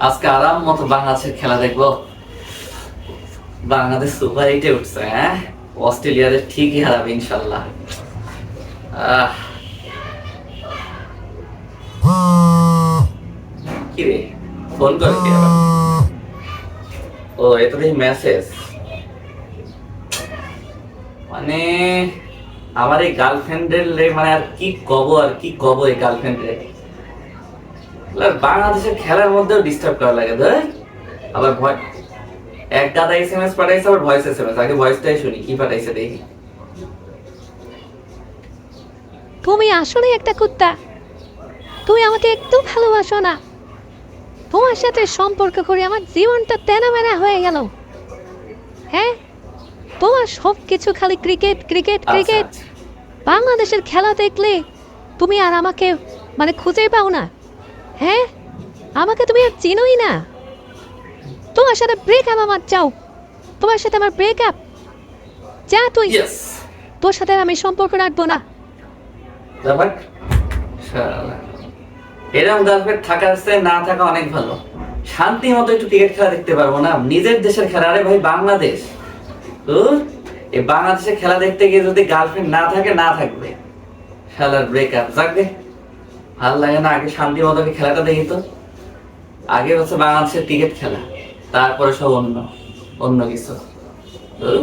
আজকে আরাম মতো বাংলাদেশের খেলা দেখব। বাংলাদেশ সুপার এইটে উঠছে হ্যাঁ? অস্ট্রেলিয়াদের ঠিকই হারাবে ইনশাল্লাহ। আহ। কি রে? ফোন করে ও, এটা দেখি মেসেজ মানে আমার এই গার্লফ্রেন্ডের মানে আর কি কব আর কি কব এই গার্লফ্রেন্ডের বাংলাদেশের খেলার মধ্যেও ডিস্টার্ব করা লাগে ধর। আবার ভয় এক দাদা এসএমএস পাঠাইছে আবার ভয়েস এসএমএস আগে ভয়েসটাই শুনি কি পাঠাইছে দেখি। তুমি আসলে একটা কুত্তা। তুমি আমাকে একটু ভালোবাসো না। তোমার সাথে সম্পর্ক করে আমার জীবনটা তেনা মেনা হয়ে গেল। হ্যাঁ? তোমার সব কিছু খালি ক্রিকেট ক্রিকেট ক্রিকেট। বাংলাদেশের খেলা দেখলে তুমি আর আমাকে মানে খুঁজে পাও না। হ্যাঁ? আমাকে তুমি আর চিনোই না। তোমার সাথে ব্রেক আপ আমার চাও তোমার সাথে আমার ব্রেকআপ যা তুই. তোর সাথে আমি সম্পর্ক রাখব না। এরকম গার্লফ্রেন্ড থাকার চেয়ে না থাকা অনেক ভালো। শান্তি মতো একটু ক্রিকেট খেলা দেখতে পারব না। নিজের দেশের খেলা। আরে ভাই বাংলাদেশ। এই বাংলাদেশের খেলা দেখতে গিয়ে যদি গার্লফ্রেন্ড না থাকে না থাকবে। খেলার ব্রেকআপ যাকবে ভালো লাগে না, আগে শান্তির মতো খেলাটা দেখি তো আগে হচ্ছে বাংলাদেশের ক্রিকেট খেলা, তারপরে সব অন্য অন্য কিছু ধুর।